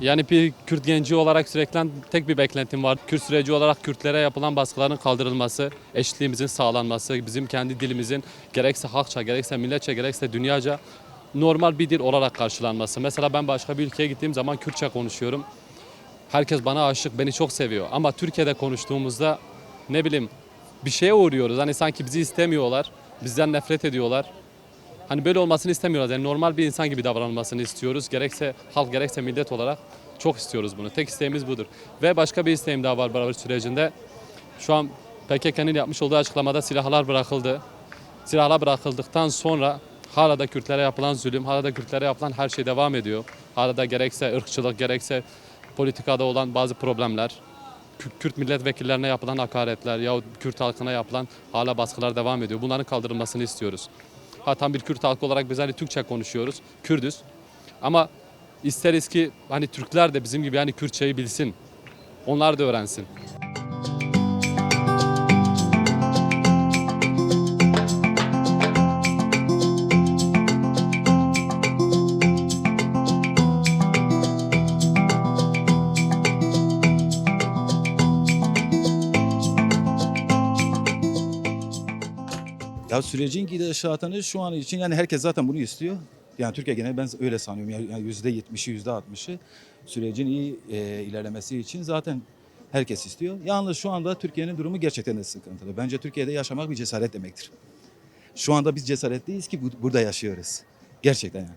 Yani bir Kürt genci olarak sürekli tek bir beklentim var. Kürt süreci olarak Kürtlere yapılan baskıların kaldırılması, eşitliğimizin sağlanması, bizim kendi dilimizin gerekse halkça, gerekse milletçe, gerekse dünyaca normal bir dil olarak karşılanması. Mesela ben başka bir ülkeye gittiğim zaman Kürtçe konuşuyorum. Herkes bana aşık, beni çok seviyor. Ama Türkiye'de konuştuğumuzda ne bileyim bir şeye uğruyoruz. Hani sanki bizi istemiyorlar, bizden nefret ediyorlar. Hani böyle olmasını istemiyoruz. Yani normal bir insan gibi davranılmasını istiyoruz. Gerekse halk gerekse millet olarak çok istiyoruz bunu. Tek isteğimiz budur. Ve başka bir isteğim daha var barış sürecinde. Şu an PKK'nın yapmış olduğu açıklamada silahlar bırakıldı. Silahlar bırakıldıktan sonra hala da Kürtlere yapılan zulüm, hala da Kürtlere yapılan her şey devam ediyor. Hala da gerekse ırkçılık, gerekse politikada olan bazı problemler, Kü- Kürt milletvekillerine yapılan hakaretler yahut Kürt halkına yapılan hala baskılar devam ediyor. Bunların kaldırılmasını istiyoruz. Ha tam bir Kürt halkı olarak biz hani Türkçe konuşuyoruz, Kürdüz. Ama isteriz ki hani Türkler de bizim gibi hani Kürtçeyi bilsin. Onlar da öğrensin. Ya sürecin gidişatını şu an için yani herkes zaten bunu istiyor. Yani Türkiye genel ben öyle sanıyorum. Yani yüzde yetmişi, yüzde altmışı sürecin iyi e, ilerlemesi için zaten herkes istiyor. Yalnız şu anda Türkiye'nin durumu gerçekten de sıkıntılı. Bence Türkiye'de yaşamak bir cesaret demektir. Şu anda biz cesaretliyiz ki bu- burada yaşıyoruz. Gerçekten yani.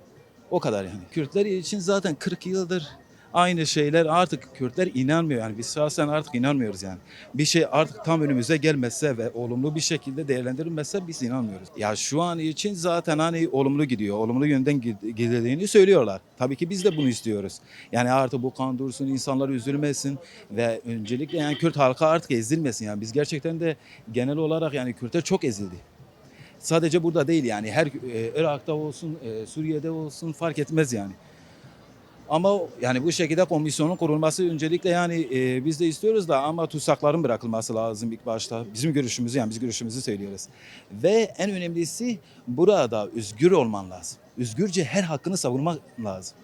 O kadar yani. Kürtler için zaten 40 yıldır aynı şeyler artık Kürtler inanmıyor yani biz şahsen artık inanmıyoruz yani. Bir şey artık tam önümüze gelmezse ve olumlu bir şekilde değerlendirilmezse biz inanmıyoruz. Ya şu an için zaten hani olumlu gidiyor, olumlu yönden gid- gidildiğini söylüyorlar. Tabii ki biz de bunu istiyoruz. Yani artık bu kan dursun, insanlar üzülmesin ve öncelikle yani Kürt halkı artık ezilmesin yani. Biz gerçekten de genel olarak yani Kürtler çok ezildi. Sadece burada değil yani her e, Irak'ta olsun, e, Suriye'de olsun fark etmez yani. Ama yani bu şekilde komisyonun kurulması öncelikle yani e, biz de istiyoruz da ama tutsakların bırakılması lazım ilk başta. Bizim görüşümüzü yani biz görüşümüzü söylüyoruz. Ve en önemlisi burada özgür olman lazım. Özgürce her hakkını savunmak lazım.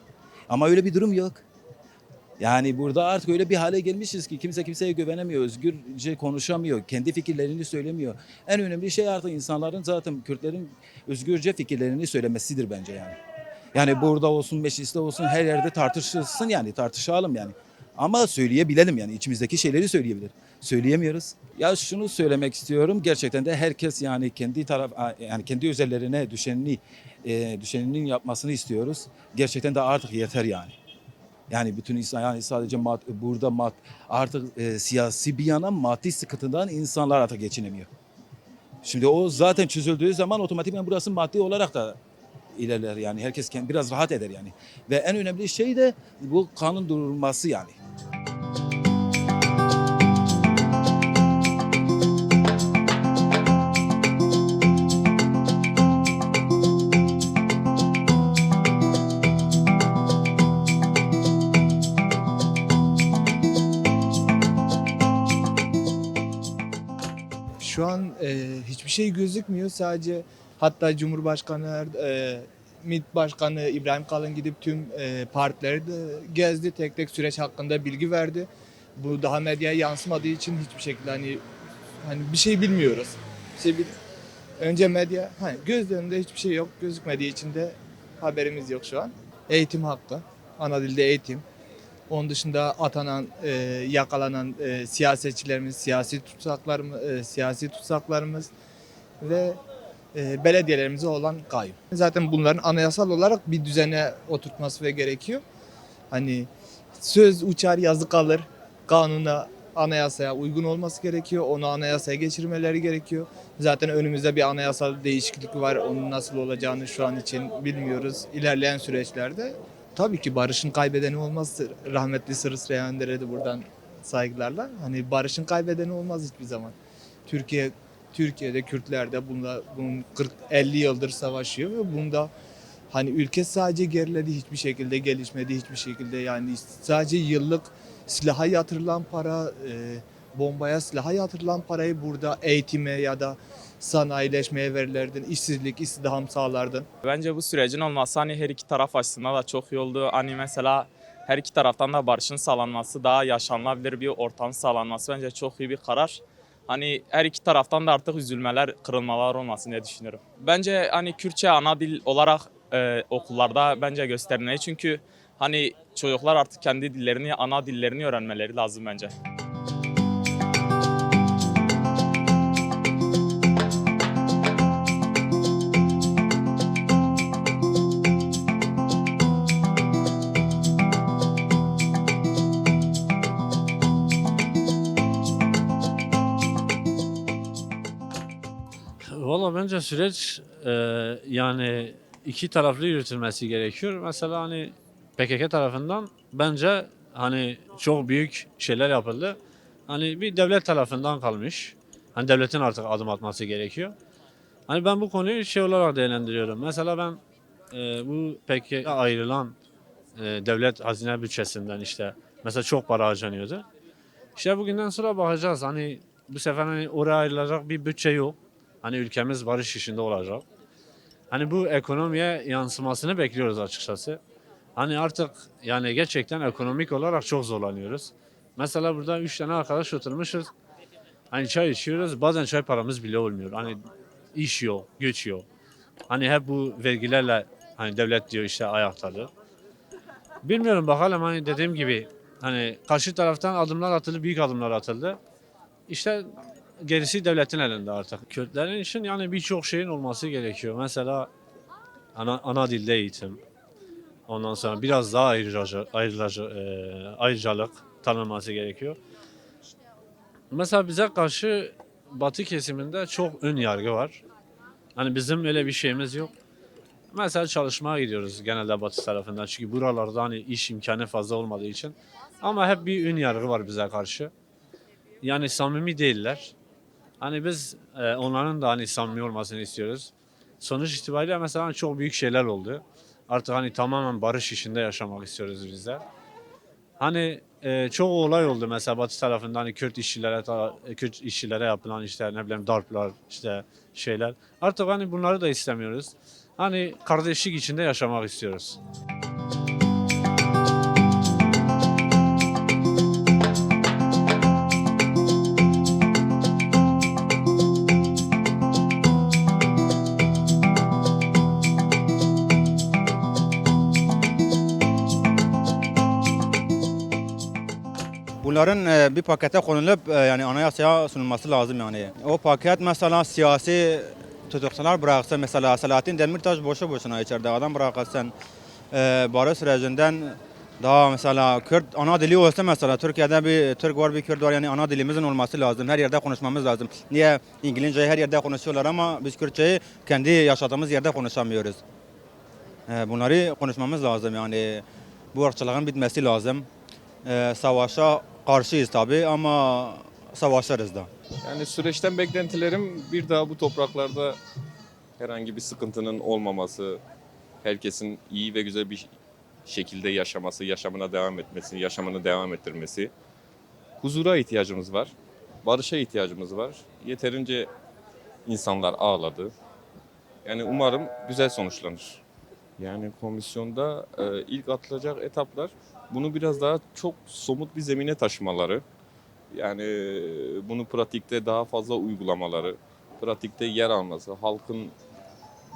Ama öyle bir durum yok. Yani burada artık öyle bir hale gelmişiz ki kimse kimseye güvenemiyor, özgürce konuşamıyor, kendi fikirlerini söylemiyor. En önemli şey artık insanların zaten Kürtlerin özgürce fikirlerini söylemesidir bence yani. Yani burada olsun, mecliste olsun her yerde tartışılsın yani tartışalım yani. Ama söyleyebilelim yani içimizdeki şeyleri söyleyebilir. Söyleyemiyoruz. Ya şunu söylemek istiyorum. Gerçekten de herkes yani kendi taraf yani kendi özellerine düşenini e, düşeninin yapmasını istiyoruz. Gerçekten de artık yeter yani. Yani bütün insan yani sadece mad, burada mad, artık e, siyasi bir yana maddi sıkıntıdan insanlar artık geçinemiyor. Şimdi o zaten çözüldüğü zaman otomatikman burası maddi olarak da ilerler yani herkes biraz rahat eder yani. Ve en önemli şey de bu kanun durulması yani. Hiçbir şey gözükmüyor. Sadece hatta Cumhurbaşkanı e, MİT Başkanı İbrahim Kalın gidip tüm e, partileri de gezdi. Tek tek süreç hakkında bilgi verdi. Bu daha medyaya yansımadığı için hiçbir şekilde hani hani bir şey bilmiyoruz. Bir şey bil- Önce medya hani göz önünde hiçbir şey yok. Gözükmediği için de haberimiz yok şu an. Eğitim hakkı. Ana dilde eğitim. Onun dışında atanan, e, yakalanan e, siyasetçilerimiz, siyasi tutsaklarımız, e, siyasi tutsaklarımız ve e, belediyelerimize olan kayıp. Zaten bunların anayasal olarak bir düzene oturtması ve gerekiyor. Hani söz uçar yazı kalır. Kanuna, anayasaya uygun olması gerekiyor. Onu anayasaya geçirmeleri gerekiyor. Zaten önümüzde bir anayasal değişiklik var. Onun nasıl olacağını şu an için bilmiyoruz. İlerleyen süreçlerde tabii ki barışın kaybedeni olmaz. Rahmetli Sırrı Süreyyander'e de buradan saygılarla. Hani barışın kaybedeni olmaz hiçbir zaman. Türkiye Türkiye'de Kürtler de bunda bunun 40 50 yıldır savaşıyor ve bunda hani ülke sadece geriledi hiçbir şekilde gelişmedi hiçbir şekilde yani sadece yıllık silaha yatırılan para e, bombaya silaha yatırılan parayı burada eğitime ya da sanayileşmeye verilerdin, işsizlik, istihdam sağlardın. Bence bu sürecin olması hani her iki taraf açısından da çok iyi oldu. Hani mesela her iki taraftan da barışın sağlanması, daha yaşanılabilir bir ortam sağlanması bence çok iyi bir karar. Hani her iki taraftan da artık üzülmeler, kırılmalar olmasın diye düşünüyorum. Bence hani Kürtçe ana dil olarak e, okullarda bence gösterilmeli. Çünkü hani çocuklar artık kendi dillerini, ana dillerini öğrenmeleri lazım bence. Valla bence süreç e, yani iki taraflı yürütülmesi gerekiyor. Mesela hani PKK tarafından bence hani çok büyük şeyler yapıldı. Hani bir devlet tarafından kalmış. Hani devletin artık adım atması gerekiyor. Hani ben bu konuyu şey olarak değerlendiriyorum. Mesela ben e, bu PKK ayrılan e, devlet hazine bütçesinden işte mesela çok para harcanıyordu. İşte bugünden sonra bakacağız. Hani bu sefer hani oraya ayrılacak bir bütçe yok. Hani ülkemiz barış içinde olacak. Hani bu ekonomiye yansımasını bekliyoruz açıkçası. Hani artık yani gerçekten ekonomik olarak çok zorlanıyoruz. Mesela burada üç tane arkadaş oturmuşuz. Hani çay içiyoruz. Bazen çay paramız bile olmuyor. Hani iş yok, güç yok. Hani hep bu vergilerle hani devlet diyor işte ayaktadır. Bilmiyorum bakalım hani dediğim gibi hani karşı taraftan adımlar atıldı, büyük adımlar atıldı. İşte gerisi devletin elinde artık. Kürtlerin için yani birçok şeyin olması gerekiyor. Mesela ana, ana dilde eğitim. Ondan sonra biraz daha ayrıcı, ayrıcı, e, ayrıcalık tanınması gerekiyor. Mesela bize karşı Batı kesiminde çok ön yargı var. Hani bizim öyle bir şeyimiz yok. Mesela çalışmaya gidiyoruz genelde Batı tarafından. Çünkü buralarda hani iş imkanı fazla olmadığı için. Ama hep bir ön yargı var bize karşı. Yani samimi değiller. Hani biz e, onların da hani samimi olmasını istiyoruz. Sonuç itibariyle mesela hani çok büyük şeyler oldu. Artık hani tamamen barış içinde yaşamak istiyoruz biz de. Hani e, çok olay oldu mesela Batı tarafından hani Kürt işçilere ta- Kürt işçilere yapılan işte ne bileyim darplar işte şeyler. Artık hani bunları da istemiyoruz. Hani kardeşlik içinde yaşamak istiyoruz. Bunların e, bir pakete konulup e, yani anayasaya sunulması lazım yani. O paket mesela siyasi tutuklular bıraksa mesela Selahattin Demirtaş boşu boşuna içeride adam bırakılsın. E, barış sürecinden daha mesela Kürt ana dili olsa mesela Türkiye'de bir Türk var bir Kürt var yani ana dilimizin olması lazım. Her yerde konuşmamız lazım. Niye İngilizceyi her yerde konuşuyorlar ama biz Kürtçeyi kendi yaşadığımız yerde konuşamıyoruz. E, bunları konuşmamız lazım yani. Bu ırkçılığın bitmesi lazım. Ee, savaşa karşıyız tabii ama savaşırız da. Yani süreçten beklentilerim bir daha bu topraklarda herhangi bir sıkıntının olmaması, herkesin iyi ve güzel bir şekilde yaşaması, yaşamına devam etmesi, yaşamını devam ettirmesi. Huzura ihtiyacımız var, barışa ihtiyacımız var. Yeterince insanlar ağladı. Yani umarım güzel sonuçlanır. Yani komisyonda e, ilk atılacak etaplar bunu biraz daha çok somut bir zemine taşımaları. Yani e, bunu pratikte daha fazla uygulamaları, pratikte yer alması, halkın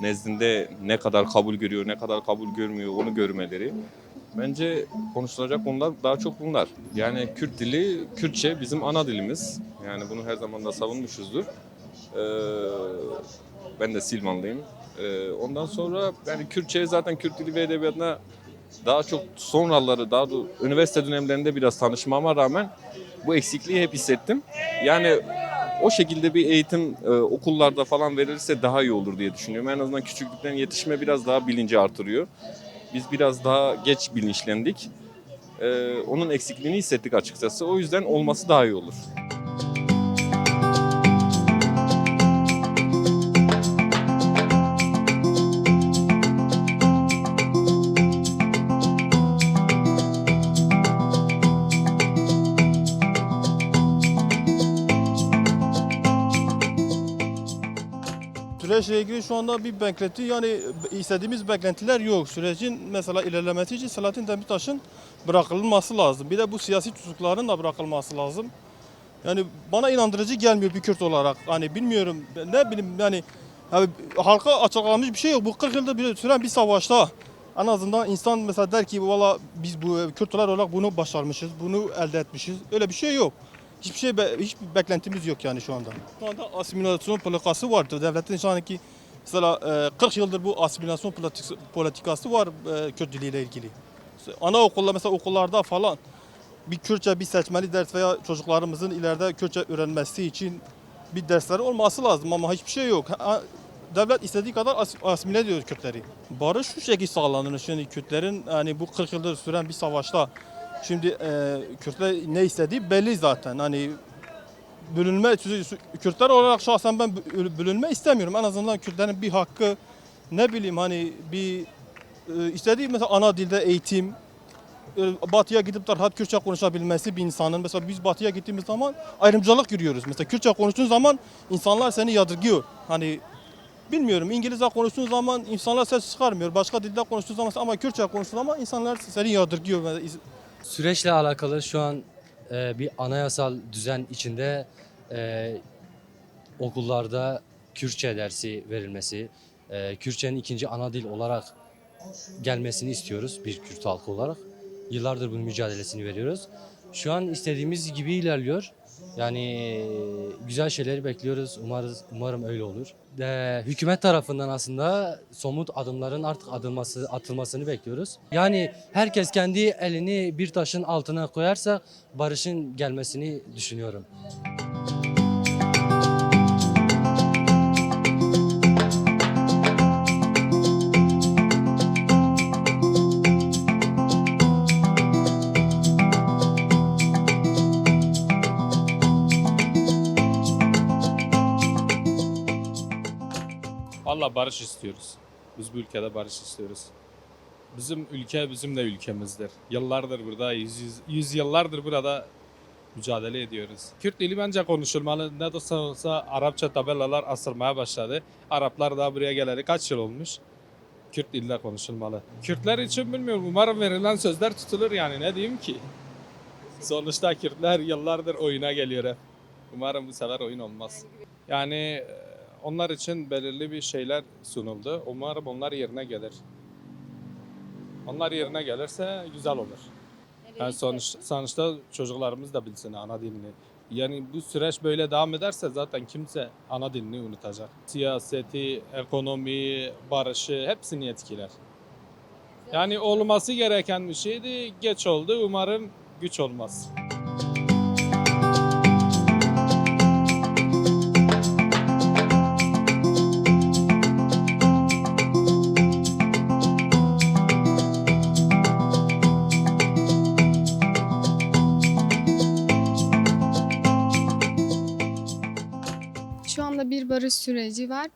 nezdinde ne kadar kabul görüyor, ne kadar kabul görmüyor onu görmeleri. Bence konuşulacak konular daha çok bunlar. Yani Kürt dili, Kürtçe bizim ana dilimiz. Yani bunu her zaman da savunmuşuzdur. Ee, ben de Silvanlıyım. Ee, ondan sonra yani Kürtçe zaten Kürt dili ve edebiyatına daha çok sonraları, daha da üniversite dönemlerinde biraz tanışmama rağmen bu eksikliği hep hissettim. Yani o şekilde bir eğitim e, okullarda falan verilirse daha iyi olur diye düşünüyorum. En azından küçüklükten yetişme biraz daha bilinci artırıyor. Biz biraz daha geç bilinçlendik. E, onun eksikliğini hissettik açıkçası. O yüzden olması daha iyi olur. Süreçle ilgili şu anda bir beklenti yani istediğimiz beklentiler yok. Sürecin mesela ilerlemesi için Selahattin Demirtaş'ın bırakılması lazım. Bir de bu siyasi tutukların da bırakılması lazım. Yani bana inandırıcı gelmiyor bir Kürt olarak. Hani bilmiyorum ne bileyim yani, yani halka açıklanmış bir şey yok. Bu 40 yıldır bir süren bir savaşta en azından insan mesela der ki valla biz bu Kürtler olarak bunu başarmışız, bunu elde etmişiz. Öyle bir şey yok. Hiçbir şey be- hiçbir beklentimiz yok yani şu anda. Şu anda asimilasyon politikası vardır. Devletin şu anki mesela e, 40 yıldır bu asimilasyon politik- politikası var e, Kürt diliyle ilgili. Anaokulda mesela okullarda falan bir Kürtçe bir seçmeli ders veya çocuklarımızın ileride Kürtçe öğrenmesi için bir dersleri olması lazım ama hiçbir şey yok. Devlet istediği kadar as- asimile ediyor Kürtleri. Barış şu şekilde sağlanır. Şimdi Kürtlerin hani bu 40 yıldır süren bir savaşta şimdi e, Kürtler ne istediği belli zaten. Hani bölünme Kürtler olarak şahsen ben bö- bölünme istemiyorum. En azından Kürtlerin bir hakkı ne bileyim hani bir e, istediği mesela ana dilde eğitim e, batıya gidip de rahat Kürtçe konuşabilmesi bir insanın. Mesela biz batıya gittiğimiz zaman ayrımcılık görüyoruz. Mesela Kürtçe konuştuğun zaman insanlar seni yadırgıyor. Hani bilmiyorum İngilizce konuştuğun zaman insanlar ses çıkarmıyor. Başka dilde konuştuğun zaman ama Kürtçe konuştuğun zaman insanlar seni yadırgıyor. Süreçle alakalı şu an e, bir anayasal düzen içinde e, okullarda Kürtçe dersi verilmesi, e, Kürtçenin ikinci ana dil olarak gelmesini istiyoruz bir Kürt halkı olarak. Yıllardır bunun mücadelesini veriyoruz. Şu an istediğimiz gibi ilerliyor. Yani e, güzel şeyleri bekliyoruz. Umarız, umarım öyle olur. E, hükümet tarafından aslında somut adımların artık atılması, atılmasını bekliyoruz. Yani herkes kendi elini bir taşın altına koyarsa barışın gelmesini düşünüyorum. Valla barış istiyoruz. Biz bu ülkede barış istiyoruz. Bizim ülke bizim de ülkemizdir. Yıllardır burada, yüz, yüz, yüz yıllardır burada mücadele ediyoruz. Kürt dili bence konuşulmalı. Ne de olsa olsa Arapça tabelalar asılmaya başladı. Araplar daha buraya geleli kaç yıl olmuş? Kürt dilde konuşulmalı. Kürtler için bilmiyorum. Umarım verilen sözler tutulur yani ne diyeyim ki? Sonuçta Kürtler yıllardır oyuna geliyor. Umarım bu sefer oyun olmaz. Yani onlar için belirli bir şeyler sunuldu. Umarım onlar yerine gelir. Onlar yerine gelirse güzel olur. Yani sonuç, sonuçta çocuklarımız da bilsin ana dilini. Yani bu süreç böyle devam ederse zaten kimse ana dilini unutacak. Siyaseti, ekonomi, barışı hepsini etkiler. Yani olması gereken bir şeydi. Geç oldu. Umarım güç olmaz. Barış süreci var.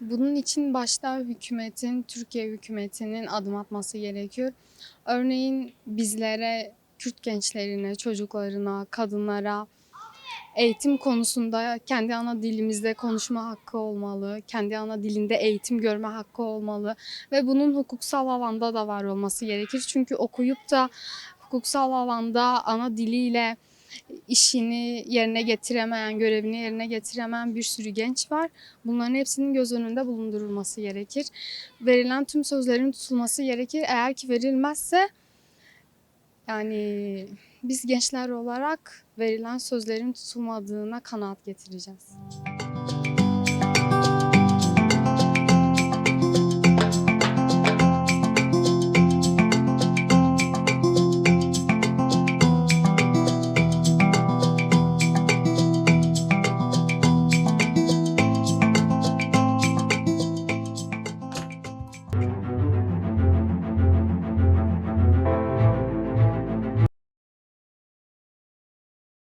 Bunun için başta hükümetin, Türkiye hükümetinin adım atması gerekiyor. Örneğin bizlere, Kürt gençlerine, çocuklarına, kadınlara eğitim konusunda kendi ana dilimizde konuşma hakkı olmalı, kendi ana dilinde eğitim görme hakkı olmalı ve bunun hukuksal alanda da var olması gerekir. Çünkü okuyup da hukuksal alanda ana diliyle işini yerine getiremeyen, görevini yerine getiremeyen bir sürü genç var. Bunların hepsinin göz önünde bulundurulması gerekir. Verilen tüm sözlerin tutulması gerekir. Eğer ki verilmezse yani biz gençler olarak verilen sözlerin tutulmadığına kanaat getireceğiz.